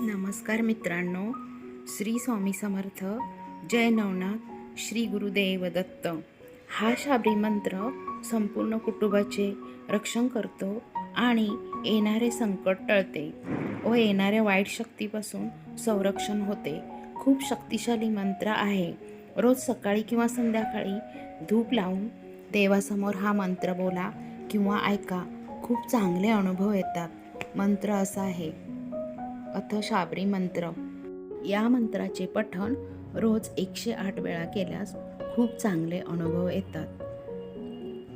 नमस्कार मित्रांनो श्री स्वामी समर्थ जय नवनाथ श्री गुरुदेव दत्त हा शाबरी मंत्र संपूर्ण कुटुंबाचे रक्षण करतो आणि येणारे संकट टळते व येणाऱ्या वाईट शक्तीपासून संरक्षण होते. खूप शक्तिशाली मंत्र आहे. रोज सकाळी किंवा संध्याकाळी धूप लावून देवासमोर हा मंत्र बोला किंवा ऐका. खूप चांगले अनुभव येतात. मंत्र असा आहे अथ शाबरी मंत्र. या मंत्राचे पठण रोज एकशे आठ वेळा केल्यास खूप चांगले अनुभव येतात.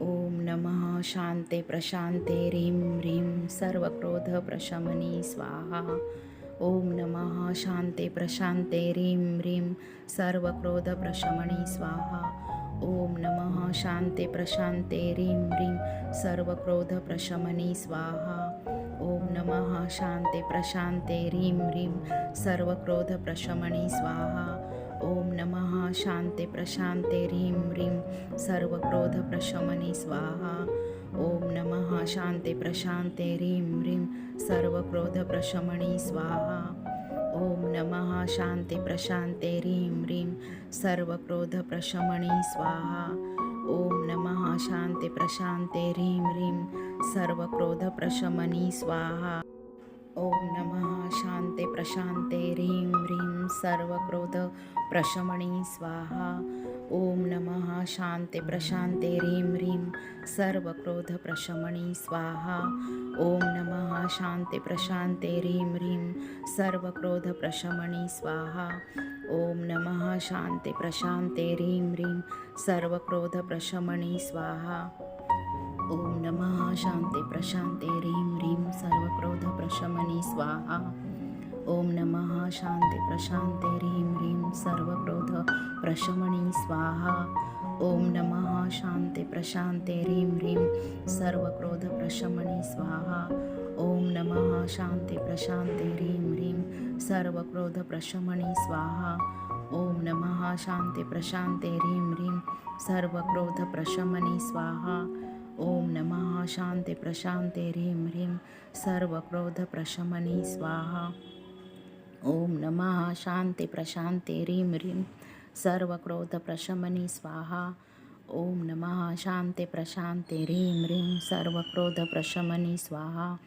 ओम नमः. शांते प्रशांते. ह्रीं ह्रीं सर्व क्रोध प्रशमनी. स्वाहा. ओम नमः. शांते प्रशांते. ह्रीं ह्रीं सर्व क्रोध प्रशमनी. स्वाहा. ओम नमः। शांते प्रशांते ह्रीं ह्रीं। सर्व क्रोध प्रशमनी स्वाहा। ओम नमः। शांते प्रशांते ह्रीं ह्रीं। सर्व क्रोध प्रशमनी स्वाहा। ओम नमः। शांते प्रशांते ह्रीं ह्रीं। सर्व क्रोध प्रशमनी स्वाहा। ओम नमः। शांते प्रशांते ह्रीं ह्रीं। सर्व क्रोध प्रशमनी स्वाहा ओम नमः शांते प्रशांते ह्रीं ह्रीं सर्व क्रोध प्रशमनी स्वाहा। ओम नमः शांते प्रशांते ह्रीं ह्रीं सर्व क्रोध प्रशमनी स्वाहा। ओम नमः शांते प्रशांते ह्रीं ह्रीं सर्व क्रोध प्रशमनी स्वाहा ओम नमः शांते प्रशांते ह्रीं ह्रीं सर्व क्रोध प्रशमनी स्वाहा। ओम नमः शांते प्रशांते ह्रीं ह्रीं सर्व क्रोध प्रशमनी स्वाहा। ओम नमः शांते प्रशांते ह्रीं ह्रीं सर्व क्रोध प्रशमनी स्वाहा। ओम नमः शांते प्रशांते ह्रीं ह्रीं सर्व क्रोध प्रशमनी स्वाहा ओम नमः। शांते प्रशांते ह्रीं ह्रीं सर्व क्रोध प्रशमनी स्वाहा। ओम नमः। शांते प्रशांते ह्रीं ह्रीं सर्व क्रोध प्रशमनी स्वाहा। ओम नमः। शांते प्रशांते ह्रीं ह्रीं सर्व क्रोध प्रशमनी स्वाहा। ओम नमः। शांते प्रशांते ह्रीं ह्रीं सर्व क्रोध प्रशमनी स्वाहा। ओम नमः। शांते प्रशांते ह्रीं ह्रीं सर्व क्रोध प्रशमनी स्वाहा ओम नमः। शांते प्रशांते ह्रीं ह्रीं। सर्व क्रोध प्रशमनी स्वाहा। ओम नमः। शांते प्रशांते ह्रीं ह्रीं। सर्व क्रोध प्रशमनी स्वाहा